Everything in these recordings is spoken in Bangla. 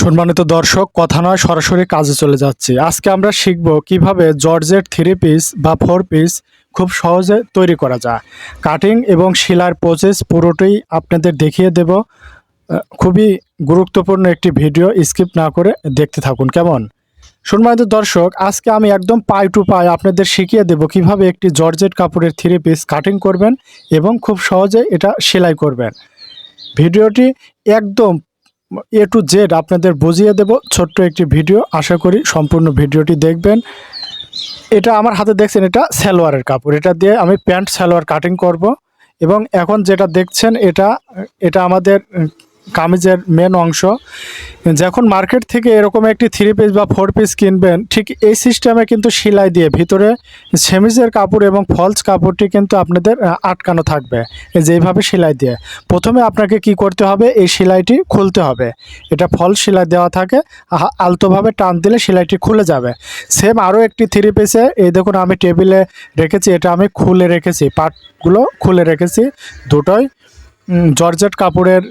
সম্মানিত দর্শক, কথা নয়, সরাসরি কাজে চলে যাচ্ছি। আজকে আমরা শিখব কীভাবে জর্জেট থ্রি পিস বা ফোর পিস খুব সহজে তৈরি করা যায়। কাটিং এবং শিলার প্রসেস পুরোটাই আপনাদের দেখিয়ে দেব। খুবই গুরুত্বপূর্ণ একটি ভিডিও, স্কিপ না করে দেখতে থাকুন, কেমন? সম্মানিত দর্শক, আজকে আমি একদম পাই টু পাই আপনাদের শিখিয়ে দেব কীভাবে একটি জর্জেট কাপড়ের থ্রি পিস কাটিং করবেন এবং খুব সহজে এটা সেলাই করবেন। ভিডিওটি একদম এ টু জেড আপনাদের বুঝিয়ে দেব ছোট্ট একটি ভিডিও। আশা করি সম্পূর্ণ ভিডিওটি দেখবেন। এটা আমার হাতে দেখছেন, এটা সালোয়ারের কাপড়। এটা দিয়ে আমি প্যান্ট, সালোয়ার কাটিং করব। এবং এখন যেটা দেখছেন, এটা এটা আমাদের কামিজের মেন অংশ। যখন মার্কেট থেকে এরকম একটি থ্রি পিস বা ফোর পিস কিনবেন, ঠিক এই সিস্টেমে কিন্তু সেলাই দিয়ে ভিতরে সেমিজের কাপড় এবং ফলস কাপড়টি কিন্তু আপনাদের আটকানো থাকবে। এই যে সেলাই দিয়ে। প্রথমে আপনাকে কি করতে হবে? এই সেলাইটি খুলতে হবে। এটা ফল সেলাই দেওয়া থাকে। আলতোভাবে টান দিলে সেলাইটি খুলে যাবে। সেম আরও একটি থ্রি পিসে এই দেখুন আমি টেবিলে রেখেছি, এটা আমি খুলে রেখেছি। পাটগুলো খুলে রেখেছি। দুটোই জর্জেট কাপড়ের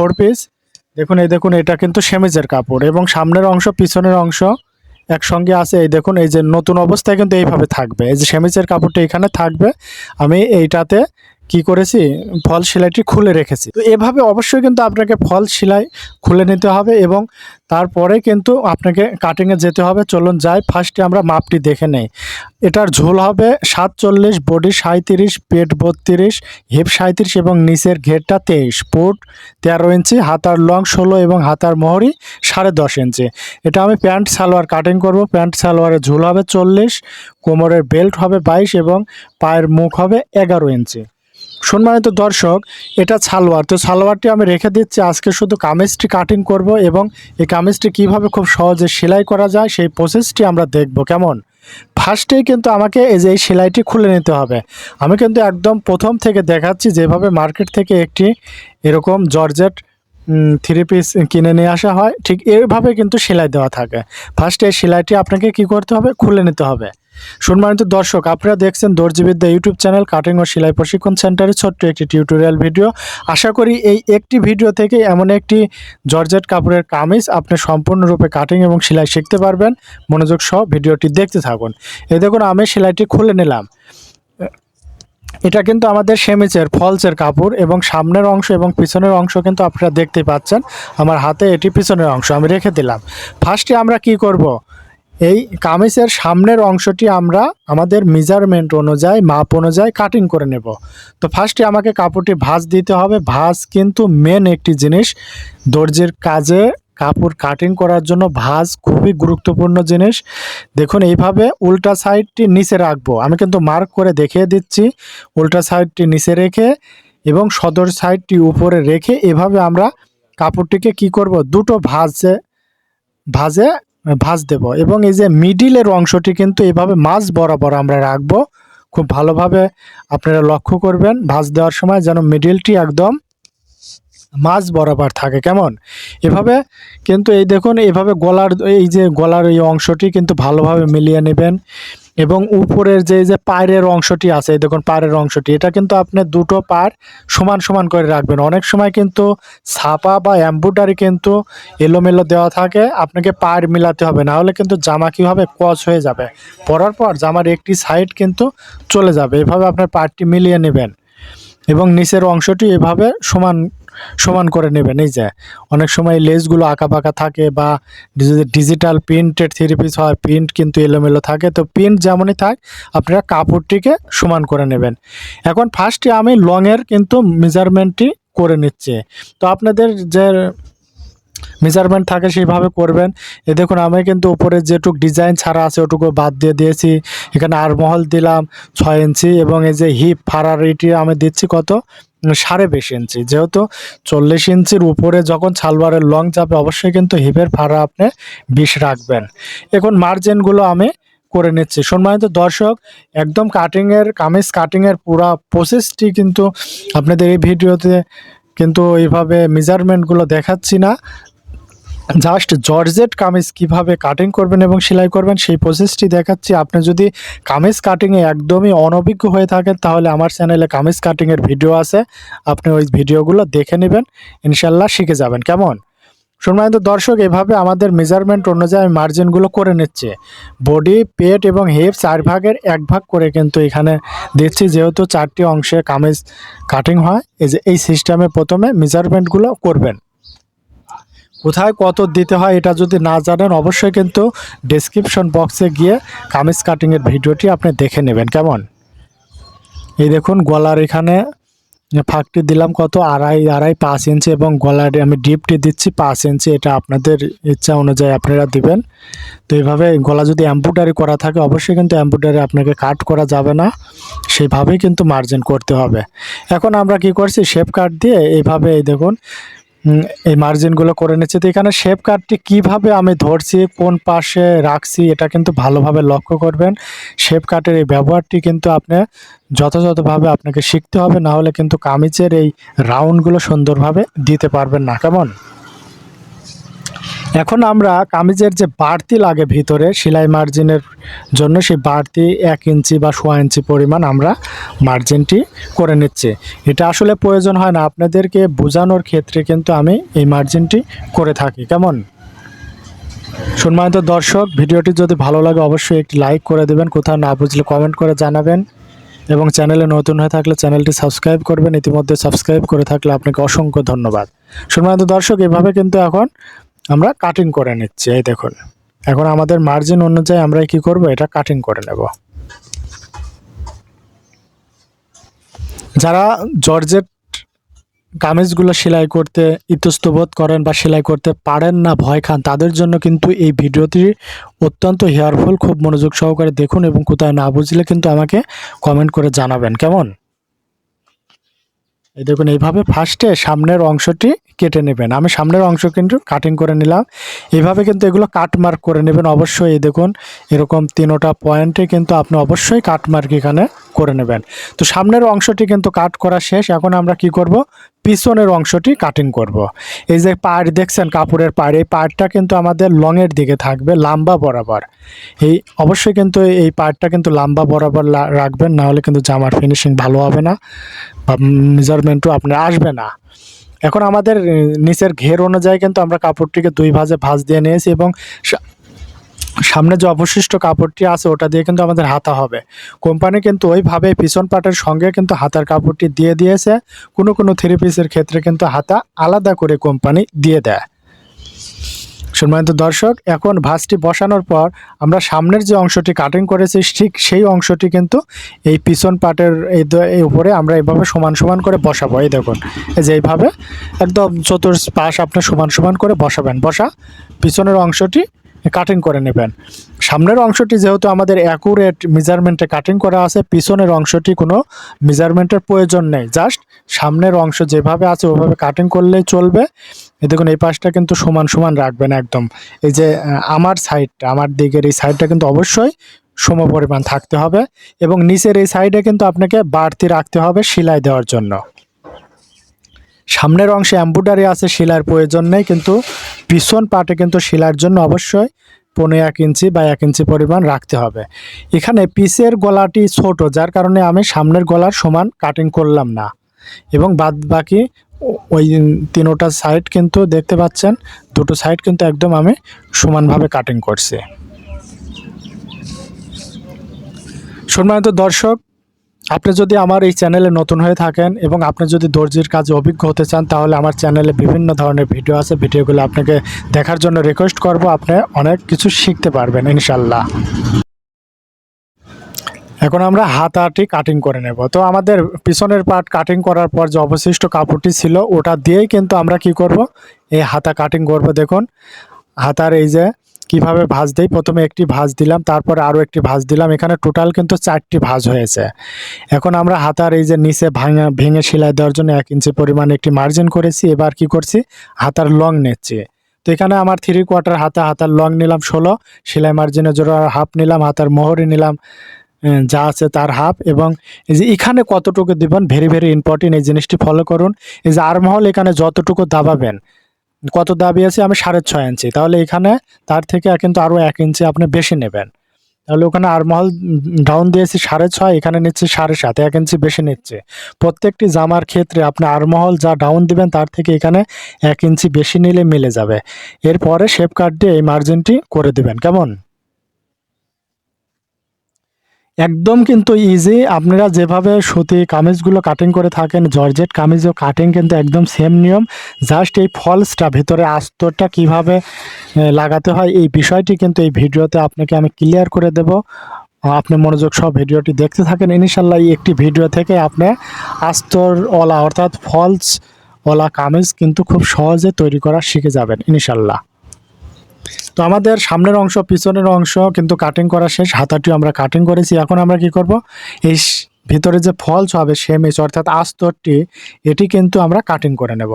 ফোর পিস দেখুন, এই দেখুন, এটা কিন্তু সেমিজের কাপড় এবং সামনের অংশ, পিছনের অংশ একসঙ্গে আছে। এই দেখুন, এই যে নতুন অবস্থায় কিন্তু এইভাবে থাকবে। এই যে সেমিজের কাপড়টা এখানে থাকবে। আমি এইটাতে কি করেছি? ফল সেলাইটি খুলে রেখেছি। তো এভাবে অবশ্যই কিন্তু আপনাকে ফল সেলাই খুলে নিতে হবে এবং তারপরে কিন্তু আপনাকে কাটিংয়ে যেতে হবে। চলুন যাই ফার্স্টে আমরা মাপটি দেখে নেই। এটার ঝোল হবে সাতচল্লিশ বডি সাঁত্রিশ পেট বত্রিশ হিপ সাঁত্রিশ এবং নিচের ঘেরটা তেইশ ফুট, তেরো ইঞ্চি, হাতার লং ষোলো এবং হাতার মোহরি সাড়ে দশ ইঞ্চি। এটা আমি প্যান্ট, সালোয়ার কাটিং করব। প্যান্ট সালোয়ারের ঝোল হবে চল্লিশ, কোমরের বেল্ট হবে বাইশ এবং পায়ের মুখ হবে এগারো ইঞ্চি। সম্মানিত দর্শক, এটা সালোয়ার। তো সালোয়ারটি আমি রেখে দিচ্ছি। আজকে শুধু কামিজটি কাটিং করব এবং এই কামিজটি কীভাবে খুব সহজে সেলাই করা যায় সেই প্রসেসটি আমরা দেখব। কেমন? ফার্স্টেই কিন্তু আমাকে এই যে এই সেলাইটি খুলে নিতে হবে। আমি কিন্তু একদম প্রথম থেকে দেখাচ্ছি যেভাবে মার্কেট থেকে একটি এরকম জর্জেট থ্রি পিস কিনে নিয়ে আসা হয়। ঠিক এইভাবে কিন্তু সেলাই দেওয়া থাকে। ফার্স্টে এই সেলাইটি আপনাকে কি করতে হবে? খুলে নিতে হবে। সম্মানিত দর্শক, আপনারা দেখছেন দর্জিবিদ্যা ইউটিউব চ্যানেল কাটিং ও সেলাই প্রশিক্ষণ সেন্টারের ছোট্ট একটি টিউটোরিয়াল ভিডিও। আশা করি এই একটি ভিডিও থেকে এমন একটি জর্জেট কাপড়ের কামিজ আপনি সম্পূর্ণরূপে কাটিং এবং সেলাই শিখতে পারবেন। মনোযোগ সহ ভিডিওটি দেখতে থাকুন। এ দেখুন, আমি সেলাইটি খুলে নিলাম। এটা কিন্তু আমাদের সেমিচের ফলসের কাপড় এবং সামনের অংশ এবং পিছনের অংশ কিন্তু আপনারা দেখতে পাচ্ছেন। আমার হাতে এটি পিছনের অংশ, আমি রেখে দিলাম। ফার্স্টে আমরা কি করব? এই কামিজের সামনের অংশটি আমরা আমাদের মেজারমেন্ট অনুযায়ী মাপ অনুযায়ী কাটিং করে নেব। তো ফার্স্টে আমাকে কাপড়টি ভাঁজ দিতে হবে। ভাঁজ কিন্তু মেন একটি জিনিস। দর্জির কাজে কাপড় কাটিং করার জন্য ভাঁজ খুবই গুরুত্বপূর্ণ জিনিস। দেখুন, এইভাবে উল্টা সাইডটি নিচে রাখব। আমি কিন্তু মার্ক করে দেখিয়ে দিচ্ছি। উল্টা সাইডটি নিচে রেখে এবং সদর সাইডটি উপরে রেখে এভাবে আমরা কাপড়টিকে কি করব? দুটো ভাঁজে ভাঁজে ভাঁজ দেব। এবং এই যে মিডিলের অংশটি কিন্তু এভাবে মাছ বরাবর আমরা রাখব। খুব ভালোভাবে আপনারা লক্ষ্য করবেন, ভাঁজ দেওয়ার সময় যেন মিডিলটি একদম মাছ বরাবর থাকে। কেমন? এভাবে কিন্তু এই দেখুন, এভাবে গলার, এই যে গলার এই অংশটি কিন্তু ভালোভাবে মিলিয়ে নেবেন। এবং উপরের যে যে পায়ের অংশটি আছে দেখুন পায়ের অংশটি, এটা কিন্তু আপনি দুটো পার সমান সমান করে রাখবেন। অনেক সময় কিন্তু ছাপা বা এম্ব্রয়ডারি কিন্তু এলোমেলো দেওয়া থাকে, আপনাকে পায়ের মিলাতে হবে, না হলে কিন্তু জামা কী হবে কচ হয়ে যাবে, পরার পর জামার একটি সাইড কিন্তু চলে যাবে। এভাবে আপনার পার্টটি মিলিয়ে নেবেন এবং নিচের অংশটি এভাবে সমান সমান করে নেবেন, এই যে। অনেক সময় লেসগুলো আঁকা বাঁকা থাকে বা ডিজিটাল প্রিন্টেড থ্রি পিস হয় প্রিন্ট কিন্তু এলোমেলো থাকে। তো প্রিন্ট যেমনই থাক, আপনারা কাপড়টিকে সমান করে নেবেন। এখন ফার্স্টে আমি লংয়ের কিন্তু মেজারমেন্টটি করে নিচ্ছি। তো আপনাদের যে মেজারমেন্ট থাকে সেইভাবে করবেন। এ দেখুন, আমি কিন্তু উপরে যেটুক ডিজাইন ছাড়া আছে ওটুকু বাদ দিয়ে দিয়েছি। এখানে আরমহল দিলাম, ছয় ইঞ্চি এবং এই যে হিপ ফারারিটি আমি দিচ্ছি কত? সাড়ে বিশ ইঞ্চি। যেহেতু চল্লিশ ইঞ্চির উপরে যখন ছালবারের লং যাবে, অবশ্যই কিন্তু হিপের ফাড়া আপনি বিষ রাখবেন। এখন মার্জিনগুলো আমি করে নিচ্ছি। সম্মানিত দর্শক, একদম কাটিংয়ের কামিজ কাটিংয়ের পুরা প্রসেসটি কিন্তু আপনাদের এই ভিডিওতে কিন্তু এইভাবে মেজারমেন্টগুলো দেখাচ্ছি না। জাস্ট জর্জেট কামিজ কীভাবে কাটিং করবেন এবং সেলাই করবেন, সেই প্রসেসটি দেখাচ্ছি। আপনি যদি কামিজ কাটিংয়ে একদমই অনভিজ্ঞ হয়ে থাকেন, তাহলে আমার চ্যানেলে কামিজ কাটিংয়ের ভিডিও আছে। আপনি ওই ভিডিওগুলো দেখে নেবেন ইনশাল্লাহ শিখে যাবেন। কেমন? সম্মানিত দর্শক, এভাবে আমাদের মেজারমেন্ট অনুযায়ী মার্জিনগুলো করে নিচ্ছে। বডি পেট এবং হিপ চার ভাগের এক ভাগ করে কিন্তু এখানে দিচ্ছি, যেহেতু চারটি অংশে কামিজ কাটিং হয়। এই যে, এই সিস্টেমে প্রথমে মেজারমেন্টগুলো করবেন। কোথায় কত দিতে হয় এটা যদি না জানেন, অবশ্যই কিন্তু ডেসক্রিপশন বক্সে গিয়ে কামিজ কাটিংয়ের ভিডিওটি আপনি দেখে নেবেন। কেমন? এই দেখুন, গলার এখানে ফাঁকটি দিলাম কত? আড়াই আড়াই পাঁচ ইঞ্চি এবং গলার আমি ডিপটি দিচ্ছি পাঁচ ইঞ্চি, এটা আপনাদের ইচ্ছা অনুযায়ী আপনারা দিবেন। তো এইভাবে গলা যদি এম্ব্রয়ডারি করা থাকে, অবশ্যই কিন্তু এম্ব্রয়ডারি আপনাকে কাট করা যাবে না। সেইভাবেই কিন্তু মার্জিন করতে হবে। এখন আমরা কি করছি? শেপ কাট দিয়ে এইভাবে এই দেখুন এই মার্জিনগুলো করে নিচ্ছি। তো এখানে শেপ কার্ডটি কীভাবে আমি ধরছি, কোন পাশে রাখছি, এটা কিন্তু ভালোভাবে লক্ষ্য করবেন। শেপ কার্ডের এই ব্যবহারটি কিন্তু আপনি যথাযথভাবে আপনাকে শিখতে হবে, না হলে কিন্তু কামিজের এই রাউন্ডগুলো সুন্দরভাবে দিতে পারবেন না। কেমন? এখন আমরা কামিজের যে বাড়তি লাগে ভিতরে, সেলাই মার্জিনের জন্য সেই বাড়তি এক ইঞ্চি বা সোয়া ইঞ্চি পরিমাণ আমরা মার্জিনটি করে নিচ্ছি। এটা আসলে প্রয়োজন হয় না, আপনাদেরকে বোঝানোর ক্ষেত্রে কিন্তু আমি এই মার্জিনটি করে থাকি। কেমন? সম্মানিত দর্শক, ভিডিওটি যদি ভালো লাগে অবশ্যই একটি লাইক করে দেবেন, কোথাও না বুঝলে কমেন্ট করে জানাবেন এবং চ্যানেলে নতুন হয়ে থাকলে চ্যানেলটি সাবস্ক্রাইব করবেন। ইতিমধ্যে সাবস্ক্রাইব করে থাকলে আপনাকে অসংখ্য ধন্যবাদ। সম্মানিত দর্শক, এভাবে কিন্তু এখন আমরা কাটিং করে নিচ্ছি, এই দেখুন। এখন আমাদের মার্জিন অনুযায়ী আমরা কি করব? এটা কাটিং করে নেব। যারা জর্জেট কামিজগুলো সেলাই করতে ইতস্তবোধ করেন বা সেলাই করতে পারেন না, ভয় খান, তাদের জন্য কিন্তু এই ভিডিওটি অত্যন্ত হেয়ারফুল খুব মনোযোগ সহকারে দেখুন এবং কোথায় না বুঝলে কিন্তু আমাকে কমেন্ট করে জানাবেন, কেমন? এই দেখুন, এইভাবে ফার্স্টে সামনের অংশটি কেটে নেবেন। আমি সামনের অংশ কিন্তু কাটিং করে নিলাম। এইভাবে কিন্তু এগুলো কাট মার্ক করে নেবেন। অবশ্যই দেখুন, এরকম তিনোটা পয়েন্টে কিন্তু আপনি অবশ্যই কাটমার্ক এখানে করে নেবেন। তো সামনের অংশটি কিন্তু কাট করা শেষ। এখন আমরা কি করব? পিছনের অংশটি কাটিং করব। এই যে পাড় দেখছেন কাপড়ের পাড় এই পাড়টা কিন্তু আমাদের লংয়ের দিকে থাকবে, লাম্বা বরাবর। এই অবশ্যই কিন্তু এই পাড়টা কিন্তু লাম্বা বরাবর রাখবেন। না হলে কিন্তু জামার ফিনিশিং ভালো হবে না বা মেজারমেন্টও আপনার আসবে না। এখন আমাদের নিচের ঘের অনুযায়ী কিন্তু আমরা কাপড়টিকে দুই ভাজে ভাজ দিয়ে নিয়েছি এবং সামনে যে অবশিষ্ট কাপড়টি আছে ওটা দিয়ে কিন্তু আমাদের হাতা হবে। কোম্পানি কিন্তু ওইভাবে পিছন পাটের সঙ্গে কিন্তু হাতার কাপড়টি দিয়ে দিয়েছে। কোনো কোনো থ্রি পিসের ক্ষেত্রে কিন্তু হাতা আলাদা করে কোম্পানি দিয়ে দেয়। সম্মানিত দর্শক, এখন ভাঁজটি বসানোর পর আমরা সামনের যে অংশটি কাটিং করেছি, ঠিক সেই অংশটি কিন্তু এই পিছন পাটের এই উপরে আমরা এইভাবে সমান সমান করে বসাবো। এই দেখুন, এই যে এইভাবে একদম চতুর পাশ আপনি সমান সমান করে বসাবেন। বসা, পিছনের অংশটি কাটিং করে নেবেন। সামনের অংশটি যেহেতু আমাদের অ্যাকুরেট মেজারমেন্টে কাটিং করা আছে, পিছনের অংশটি কোনো মেজারমেন্টের প্রয়োজন নেই। জাস্ট সামনের অংশ যেভাবে আছে, ওভাবে কাটিং করলেই চলবে। এই দেখুন, এই পাশটা কিন্তু সমান সমান রাখবেন একদম। এই যে আমার সাইডটা আমার দিকের এই সাইডটা কিন্তু অবশ্যই সম পরিমাণ থাকতে হবে এবং নিচের এই সাইডে কিন্তু আপনাকে বাড়তি রাখতে হবে সেলাই দেওয়ার জন্য। সামনের অংশে এম্বুডারি আছে শিলার প্রয়োজন নেই, কিন্তু পিছন পাটে কিন্তু শিলার জন্য অবশ্যই পনেরো এক ইঞ্চি বা এক ইঞ্চি পরিমাণ রাখতে হবে। এখানে পিসের গলাটি ছোট, যার কারণে আমি সামনের গলার সমান কাটিং করলাম না। এবং বাদ বাকি ওই তিনোটা সাইড কিন্তু দেখতে পাচ্ছেন, দুটো সাইড কিন্তু একদম আমি সমানভাবে কাটিং করছি। সম্মানিত দর্শক, আপনি যদি আমার এই চ্যানেলে নতুন হয়ে থাকেন এবং আপনি যদি দর্জির কাজে অভিজ্ঞ হতে চান, তাহলে আমার চ্যানেলে বিভিন্ন ধরনের ভিডিও আছে। ভিডিওগুলো আপনাকে দেখার জন্য রিকোয়েস্ট করব, আপনি অনেক কিছু শিখতে পারবেন ইনশাল্লাহ এখন আমরা হাতাটি কাটিং করে নেব। তো আমাদের পিছনের পার্ট কাটিং করার পর যে অবশিষ্ট কাপড়টি ছিল, ওটা দিয়েই কিন্তু আমরা কি করব? এই হাতা কাটিং করব, দেখুন। হাতার এই যে কীভাবে ভাঁজ দেই, প্রথমে একটি ভাঁজ দিলাম, তারপরে আরও একটি ভাঁজ দিলাম। এখানে টোটাল কিন্তু চারটি ভাঁজ হয়েছে। এখন আমরা হাতার এই যে নিচে ভাঙা, ভেঙে সেলাই দেওয়ার জন্য এক ইঞ্চি পরিমাণ একটি মার্জিন করেছি। এবার কি করছি? হাতার লং নিচ্ছি। তো এখানে আমার থ্রি কোয়ার্টার হাতা, হাতার লং নিলাম ষোলো, সেলাই মার্জিনের জন্য হাফ নিলাম, হাতার মোহরি নিলাম। যা আছে তার হাফ এবং এই যে এখানে কতটুকু দিবেন ভেরি ভেরি ইম্পর্টেন্ট এই জিনিসটি ফলো করুন। এই যে আরমহল এখানে যতটুকু দাবাবেন, কত দাবি আছে? আমি সাড়ে ছয় ইঞ্চি। তাহলে এখানে তার থেকে কিন্তু আরও এক ইঞ্চি আপনি বেশি নেবেন। তাহলে ওখানে আরমহল ডাউন দিয়েছি সাড়ে ছয়, এখানে নিচ্ছে সাড়ে সাত, এক ইঞ্চি বেশি নিচ্ছে। প্রত্যেকটি জামার ক্ষেত্রে আপনি আরমহল যা ডাউন দিবেন, তার থেকে এখানে এক ইঞ্চি বেশি নিলে মিলে যাবে। এরপরে শেপ কাট দিয়ে এই মার্জিনটি করে দিবেন। কেমন? একদম কিন্তু ইজি আপনারা যেভাবে সুতি কামিজগুলো কাটিং করে থাকেন, জর্জেট কামিজও কাটিং কিন্তু একদম সেম নিয়ম। জাস্ট এই ফলসটা ভিতরে আস্তরটা কীভাবে লাগাতে হয়, এই বিষয়টি কিন্তু এই ভিডিওতে আপনাকে আমি ক্লিয়ার করে দেব। আপনি মনোযোগ সব ভিডিওটি দেখতে থাকেন। ইনশাল্লাহ এই একটি ভিডিও থেকে আপনি আস্তর ওলা, অর্থাৎ ফলস ওলা কামিজ কিন্তু খুব সহজে তৈরি করা শিখে যাবেন ইনশাল্লাহ তো আমাদের সামনের অংশ, পিছনের অংশ কিন্তু কাটিং করা শেষ, হাতাটিও আমরা কাটিং করেছি। এখন আমরা কি করব? এই ভিতরে যে ফলস হবে সেমিস অর্থাৎ আস্তরটি, এটি কিন্তু আমরা কাটিং করে নেব।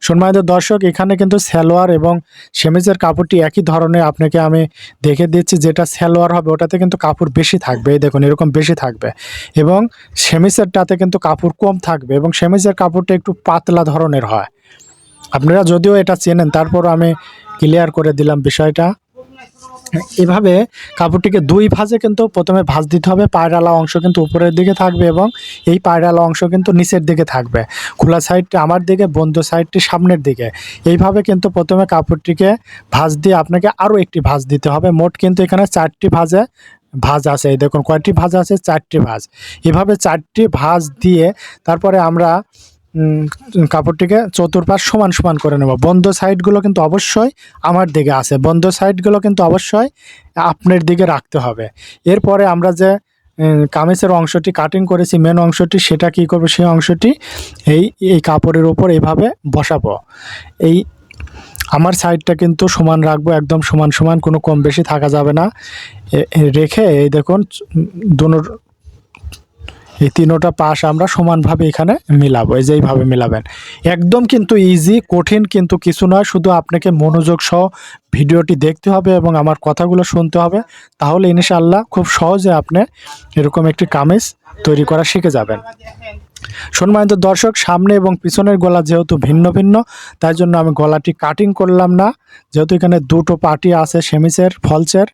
সম্মানিত দর্শক, এখানে কিন্তু সালোয়ার এবং সেমিজের কাপড়টি একই ধরনের। আপনাকে আমি দেখে দিচ্ছি যেটা সালোয়ার হবে, ওটাতে কিন্তু কাপড় বেশি থাকবে। এই দেখুন, এরকম বেশি থাকবে। এবং সেমিসেরটাতে কিন্তু কাপড় কম থাকবে এবং সেমিজের কাপড়টা একটু পাতলা ধরনের হয়। আপনারা যদিও এটা চেনেন তারপর আমি ক্লিয়ার করে দিলাম বিষয়টা। এভাবে কাপড়টিকে দুই ভাঁজে কিন্তু প্রথমে ভাঁজ দিতে হবে, পায়রালা অংশ কিন্তু উপরের দিকে থাকবে এবং এই পায়রালা অংশ কিন্তু নিচের দিকে থাকবে। খোলা সাইডটি আমার দিকে, বন্ধ সাইডটি সামনের দিকে। এইভাবে কিন্তু প্রথমে কাপড়টিকে ভাঁজ দিয়ে আপনাকে আরও একটি ভাঁজ দিতে হবে। মোট কিন্তু এখানে চারটি ভাঁজে ভাঁজ আছে। দেখুন, কয়টি ভাঁজ আছে? চারটি ভাঁজ। এভাবে চারটি ভাঁজ দিয়ে তারপরে আমরা কাপড়টিকে চতুর্পাশ সমান সমান করে নেব। বন্ধ সাইডগুলো কিন্তু অবশ্যই আমার দিকে আছে। বন্ধ সাইডগুলো কিন্তু অবশ্যই আপনার দিকে রাখতে হবে। এরপরে আমরা যে কামিজের অংশটি কাটিং করেছি মেন অংশটি, সেটা কি করব? সেই অংশটি এই এই কাপড়ের উপর এইভাবে বসাবো। এই আমার সাইডটা কিন্তু সমান রাখব, একদম সমান সমান, কোনো কম বেশি থাকা যাবে না। রেখে এই দেখুন দুনোর এই তিনোটা পাশ আমরা সমানভাবে এখানে মিলাবো, এই যে এইভাবে মিলাবেন। একদম কিন্তু ইজি কঠিন কিন্তু কিছু নয়, শুধু আপনাকে মনোযোগ সহ ভিডিওটি দেখতে হবে এবং আমার কথাগুলো শুনতে হবে। তাহলে ইনশাআল্লাহ খুব সহজে আপনি এরকম একটি কামিজ তৈরি করা শিখে যাবেন। সম্মানিত দর্শক, সামনে এবং পিছনের গলা যেহেতু ভিন্ন ভিন্ন, তাই জন্য আমি গলাটি কাটিং করলাম না। যেহেতু এখানে দুটো পার্টি আছে সেমিসের ফলসের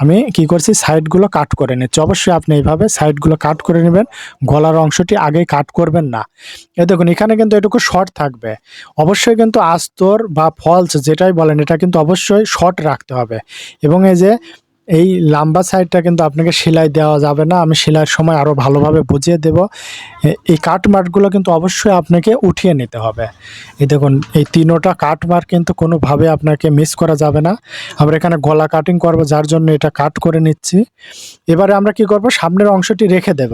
আমি কি করছি সাইডগুলো কাট করে নিচ্ছি। অবশ্যই আপনি এইভাবে সাইডগুলো কাট করে নেবেন, গলার অংশটি আগেই কাট করবেন না। এ দেখুন, এখানে কিন্তু এটুকু শর্ট থাকবে। অবশ্যই কিন্তু আস্তর বা ফলস যেটাই বলেন, এটা কিন্তু অবশ্যই শর্ট রাখতে হবে। এবং এই যে এই লম্বা সাইডটা কিন্তু আপনাকে সেলাই দেওয়া যাবে না। আমি সেলাইয়ের সময় আরও ভালোভাবে বুঝিয়ে দেব। এই কাটমার্কগুলো কিন্তু অবশ্যই আপনাকে উঠিয়ে নিতে হবে। এই দেখুন, এই তিনোটা কাটমার্ক কিন্তু কোনোভাবে আপনাকে মিস করা যাবে না। আমরা এখানে গলা কাটিং করব, যার জন্য এটা কাট করে নিচ্ছি। এবারে আমরা কি করব? সামনের অংশটি রেখে দেব।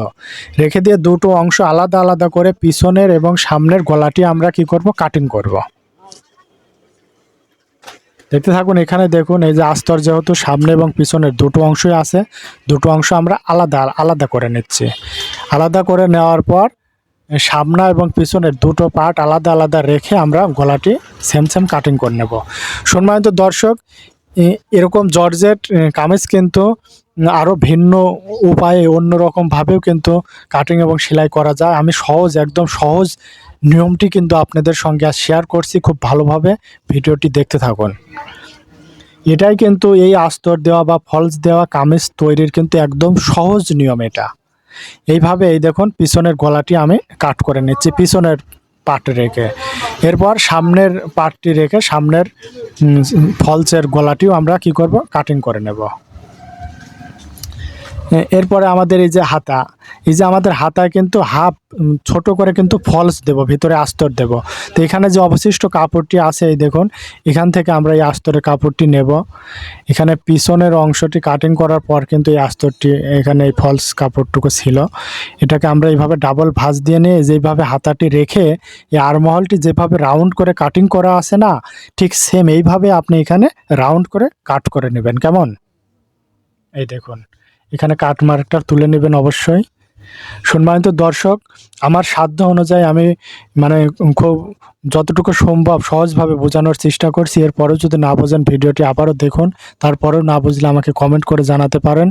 রেখে দিয়ে দুটো অংশ আলাদা আলাদা করে পিছনের এবং সামনের গলাটি আমরা কি করব? কাটিং করব। দেখতে থাকুন, এখানে দেখুন, এই যে আস্তর যেহেতু সামনে এবং পিছনের দুটো অংশই আছে, দুটো অংশ আমরা আলাদা আলাদা করে নিচ্ছি। আলাদা করে নেওয়ার পর সামনা এবং পিছনের দুটো পার্ট আলাদা আলাদা রেখে আমরা গলাটি সেম সেম কাটিং করে নেব। সম্মানিত দর্শক এরকম জর্জেট কামিজ কিন্তু আরও ভিন্ন উপায়ে অন্যরকমভাবেও কিন্তু কাটিং এবং সেলাই করা যায়। আমি সহজ, একদম সহজ নিয়মটি কিন্তু আপনাদের সঙ্গে শেয়ার করছি খুব ভালোভাবে। ভিডিওটি দেখতে থাকুন। এটাই কিন্তু এই আস্তর দেওয়া বা ফলস দেওয়া কামিজ তৈরির কিন্তু একদম সহজ নিয়ম এটা। এইভাবে এই দেখুন, পিছনের গলাটি আমি কাট করে নিচ্ছি পিছনের পাট রেখে। এরপর সামনের পাটটি রেখে সামনের ফলসের গলাটিও আমরা কি করব? কাটিং করে নেব। এরপরে আমাদের এই যে হাতা, এই যে আমাদের হাতায় কিন্তু হাফ ছোট করে কিন্তু ফলস দেব, ভিতরে আস্তর দেব। তো এখানে যে অবশিষ্ট কাপড়টি আছে, এই দেখুন, এখান থেকে আমরা এই আস্তরের কাপড়টি নেব। এখানে পিছনের অংশটি কাটিং করার পর কিন্তু এই আস্তরটি, এখানে এই ফলস কাপড়টুকু ছিল। এটাকে আমরা এইভাবে ডাবল ভাঁজ দিয়ে নিয়ে যেইভাবে হাতাটি রেখে এই আরমহলটি যেভাবে রাউন্ড করে কাটিং করা আছে না, ঠিক সেম এইভাবে আপনি এখানে রাউন্ড করে কাট করে নেবেন। কেমন? এই দেখুন। এখানে কাট মার্কটা তুলে নেবেন অবশ্যই। সম্মানিত দর্শক, আমার সাধ্য অনুযায়ী আমি মানে খুব যতটুকু সম্ভব সহজভাবে বোঝানোর চেষ্টা করছি। এরপরেও যদি না বোঝেন ভিডিওটি আবারও দেখুন, তারপরেও না বুঝলে আমাকে কমেন্ট করে জানাতে পারেন।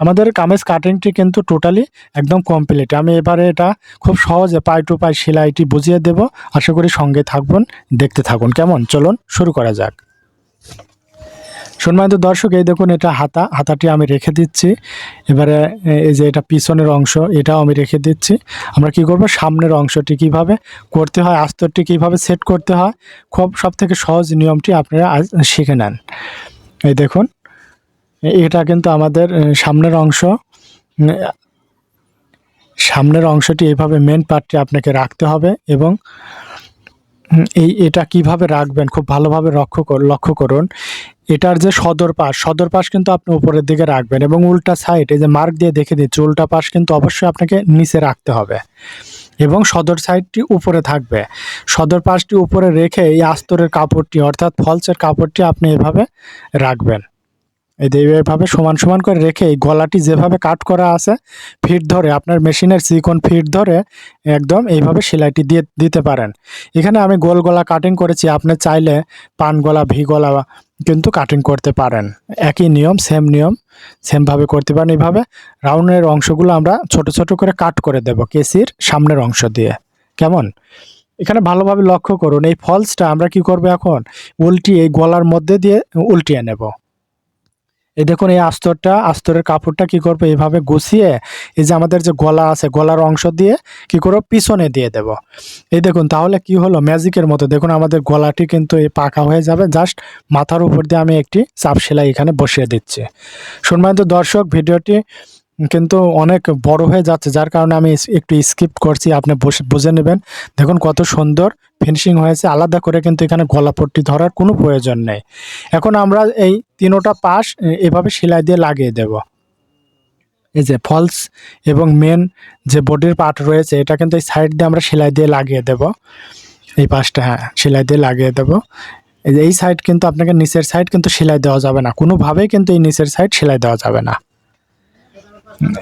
আমাদের কামেজ কাটিংটি কিন্তু টোটালি একদম কমপ্লিট আমি এবারে এটা খুব সহজে পাই টু পাই সেলাইটি বুঝিয়ে দেব। আশা করি সঙ্গে থাকবেন, দেখতে থাকুন। কেমন? চলুন, শুরু করা যাক। সম্মানিত দর্শক, এই দেখুন এটা হাতা। হাতাটি আমি রেখে দিচ্ছি। এবারে এই যে এটা পিছনের অংশ, এটাও আমি রেখে দিচ্ছি। আমরা কি করব? সামনের অংশটি কীভাবে করতে হয়, আস্তরটি কীভাবে সেট করতে হয়, খুব সব থেকে সহজ নিয়মটি আপনারা আজ শিখে নেন। এই দেখুন, এটা কিন্তু আমাদের সামনের অংশ সামনের অংশটি এইভাবে মেন পার্টটি আপনাকে রাখতে হবে এবং এই, এটা কীভাবে রাখবেন খুব ভালোভাবে লক্ষ্য লক্ষ্য করুন। এটার যে সদর পাশ সদর পাশ কিন্তু আপনি উপরের দিকে রাখবেন এবং উল্টা সাইড এই যে মার্ক দিয়ে দেখে দিচ্ছি, উল্টা পাশ কিন্তু অবশ্যই আপনাকে নিচে রাখতে হবে এবং সদর সাইডটি উপরে থাকবে। সদর পাশটি উপরে রেখে এই আস্তরের কাপড়টি, অর্থাৎ ফলসের কাপড়টি আপনি এভাবে রাখবেন। এইভাবে সমান সমান করে রেখে এই গলাটি যেভাবে কাট করা আছে, ফিট ধরে, আপনার মেশিনের সিকন ফিট ধরে একদম এইভাবে সেলাইটি দিয়ে দিতে পারেন। এখানে আমি গোল গলা কাটিং করেছি, আপনি চাইলে পান গলা, ভি গলা কিন্তু কাটিং করতে পারেন। একই নিয়ম সেম নিয়ম সেমভাবে করতে পারেন। এইভাবে রাউন্ডের অংশগুলো আমরা ছোট ছোট করে কাট করে দেব কেসির সামনের অংশ দিয়ে। কেমন? এখানে ভালোভাবে লক্ষ্য করুন, এই ফলসটা আমরা কি করব এখন? উল্টি এই গলার মধ্যে দিয়ে উল্টিয়ে নেব। এই দেখুন, এই আস্তরটা, আস্তরের কাপড়টা কি করব? এইভাবে গুছিয়ে এই যে আমাদের যে গলা আছে, গলার অংশ দিয়ে কি করব? পিছনে দিয়ে দেব। এই দেখুন, তাহলে কি হলো? ম্যাজিকের মতো। দেখুন, আমাদের গলাটি কিন্তু এই পাকা হয়ে যাবে। জাস্ট মাথার উপর দিয়ে আমি একটি চাপ সেলাই এখানে বসিয়ে দিচ্ছি। সম্মানিত দর্শক, ভিডিওটি কিন্তু অনেক বড় হয়ে যাচ্ছে, যার কারণে আমি একটু স্কিপ করছি, আপনি বুঝে নেবেন। দেখুন কত সুন্দর ফিনিশিং হয়েছে, আলাদা করে কিন্তু এখানে গলাপট্টি ধরার কোনো প্রয়োজন নেই। এখন আমরা এই তিনোটা পাশ এভাবে সেলাই দিয়ে লাগিয়ে দেব। এই যে ফলস এবং মেন যে বডির পার্ট রয়েছে, এটা কিন্তু এই সাইড দিয়ে আমরা সেলাই দিয়ে লাগিয়ে দেব। এই পাশটা হ্যাঁ সেলাই দিয়ে লাগিয়ে দেব। এই সাইড কিন্তু আপনাকে নিচের সাইড কিন্তু সেলাই দেওয়া যাবে না। কোনোভাবেই কিন্তু এই নিচের সাইড সেলাই দেওয়া যাবে না।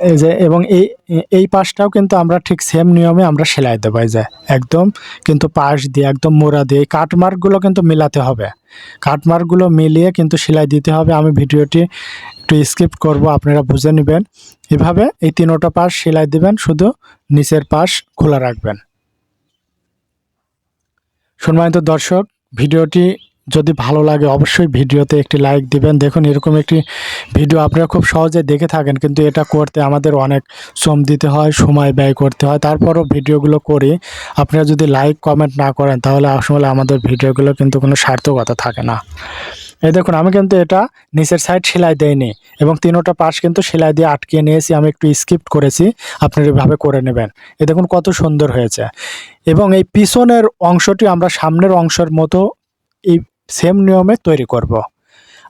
এই যে, এবং এই এই পাশটাও কিন্তু আমরা ঠিক সেম নিয়মে আমরা সেলাই দেবো, এই যে, একদম কিন্তু পাশ দিয়ে, একদম মোড়া দিয়ে, এই কাটমার্কগুলো কিন্তু মিলাতে হবে। কাটমার্কগুলো মিলিয়ে কিন্তু সেলাই দিতে হবে। আমি ভিডিওটি একটু স্কিপ করব, আপনারা বুঝে নেবেন। এভাবে এই তিনোটা পাশ সেলাই দিবেন, শুধু নিচের পাশ খোলা রাখবেন। সম্মানিত দর্শক, ভিডিওটি যদি ভালো লাগে অবশ্যই ভিডিওতে একটি লাইক দিবেন। দেখুন, এরকম একটি ভিডিও আপনারা খুব সহজে দেখে থাকেন, কিন্তু এটা করতে আমাদের অনেক শ্রম দিতে হয়, সময় ব্যয় করতে হয়। তারপরও ভিডিওগুলো করি। আপনারা যদি লাইক, কমেন্ট না করেন, তাহলে আসলে আমাদের ভিডিওগুলো কিন্তু কোনো সার্থকতা থাকে না। এই দেখুন, আমি কিন্তু এটা নিচের সাইড সেলাই দেইনি এবং তিনোটা পাশ কিন্তু সেলাই দিয়ে আটকিয়ে নিয়েছি। আমি একটু স্কিপ করেছি, আপনারা এভাবে করে নেবেন। এ দেখুন, কত সুন্দর হয়েছে। এবং এই পিছনের অংশটি আমরা সামনের অংশের মতো এই সেম নিয়মে তৈরি করব।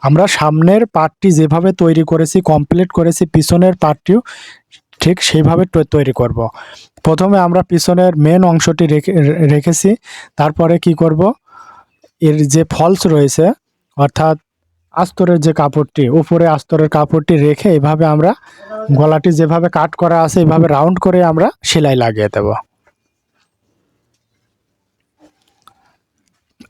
আমরা সামনের পার্টটি যেভাবে তৈরি করেছি কমপ্লিট করেছি, পিছনের পার্টটিও ঠিক সেইভাবে তৈরি করব। প্রথমে আমরা পিছনের মেন অংশটি রেখে রেখেছি, তারপরে কি করব এর যে ফলস রয়েছে, অর্থাৎ আস্তরের যে কাপড়টি, উপরে আস্তরের কাপড়টি রেখে এভাবে আমরা গলাটি যেভাবে কাট করা আছে, এভাবে রাউন্ড করে আমরা সেলাই লাগিয়ে দেব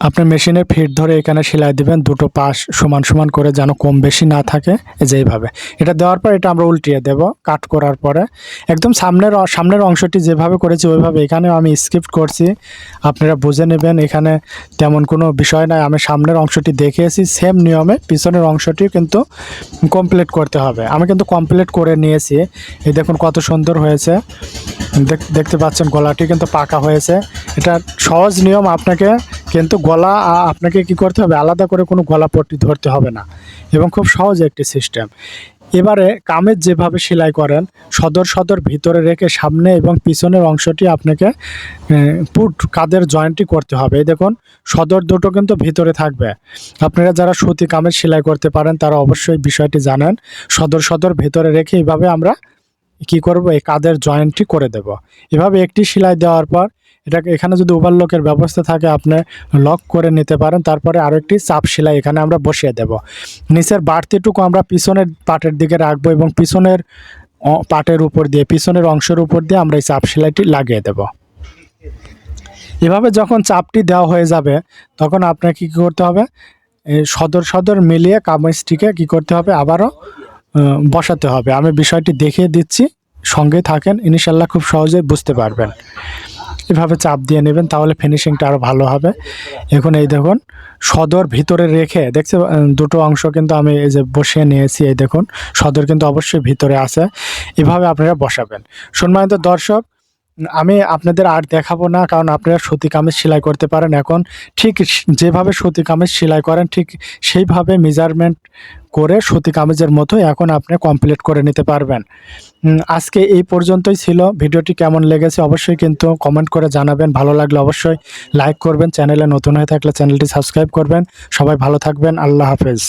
আপনার মেশিনের ফিট ধরে এখানে সেলাই দিবেন, দুটো পাশ সমান সমান করে যেন কম বেশি না থাকে, যেইভাবে। এটা দেওয়ার পর এটা আমরা উল্টিয়ে দেব, কাট করার পরে। একদম সামনের সামনের অংশটি যেভাবে করেছি, ওইভাবে এখানেও আমি স্কিপ্ট করছি। আপনারা বুঝে নেবেন, এখানে তেমন কোনো বিষয় নাই। আমি সামনের অংশটি দেখিয়েছি সেম নিয়মে পিছনের অংশটি কিন্তু কমপ্লিট করতে হবে। আমি কিন্তু কমপ্লিট করে নিয়েছি। এই দেখুন কত সুন্দর হয়েছে। দেখ- দেখতে পাচ্ছেন, গলাটি কিন্তু পাকা হয়েছে। এটা সহজ নিয়ম, আপনাকে কিন্তু গলা আপনাকে কি করতে হবে? আলাদা করে কোনো গলা পট্টি ধরতে হবে না এবং খুব সহজ একটি সিস্টেম এবারে কামেজ যেভাবে সেলাই করেন, সদর সদর ভিতরে রেখে সামনে এবং পিছনের অংশটি আপনাকে পুট কাদের জয়েন্টটি করতে হবে। এই দেখুন, সদর দুটো কিন্তু ভিতরে থাকবে। আপনারা যারা সুতি কামেজ সেলাই করতে পারেন, তারা অবশ্যই বিষয়টি জানেন। সদর সদর ভিতরে রেখে এইভাবে আমরা কি করব? এই কাদের জয়েন্টটি করে দেব। এভাবে একটি সেলাই দেওয়ার পর এটাকে এখানে যদি ওভারলকের ব্যবস্থা থাকে, আপনি লক করে নিতে পারেন। তারপরে আরও একটি চাপ সেলাই এখানে আমরা বসিয়ে দেব। নিচের বাড়তিটুকু আমরা পিছনের পাটের দিকে রাখব এবং পিছনের পাটের উপর দিয়ে, পিছনের অংশের উপর দিয়ে আমরা এই চাপ সেলাইটি লাগিয়ে দেব। এভাবে যখন চাপটি দেওয়া হয়ে যাবে, তখন আপনাকে কী করতে হবে? সদর সদর মিলিয়ে কামিজটিকে কী করতে হবে? আবারও বসাতে হবে। আমি বিষয়টি দেখিয়ে দিচ্ছি। সঙ্গে থাকেন। ইনশাল্লাহ খুব সহজে বুঝতে পারবেন। এভাবে চাপ দিয়ে নেবেন, তাহলে ফিনিশিংটা আরও ভালো হবে। এখন এই দেখুন, সদর ভিতরে রেখে, দেখছে দুটো অংশ কিন্তু আমি এই যে বসিয়ে নিয়েছি, এই দেখুন, সদর কিন্তু অবশ্যই ভিতরে আছে। এভাবে আপনারা বসাবেন। সম্মানিত দর্শক আমি আপনাদের আর দেখাবো না, কারণ আপনারা সুতি কামিজ সেলাই করতে পারেন এখন। ঠিক যেভাবে সুতি কামিজ সেলাই করেন, ঠিক সেইভাবে মেজারমেন্ট করে সুতি কামিজের মতো এখন আপনি কমপ্লিট করে নিতে পারবেন। আজকে এই পর্যন্তই ছিল। ভিডিওটি কেমন লেগেছে অবশ্যই কিন্তু কমেন্ট করে জানাবেন। ভালো লাগলে অবশ্যই লাইক করবেন। চ্যানেলে নতুন হয়ে থাকলে চ্যানেলটি সাবস্ক্রাইব করবেন। সবাই ভালো থাকবেন। আল্লাহ হাফেজ।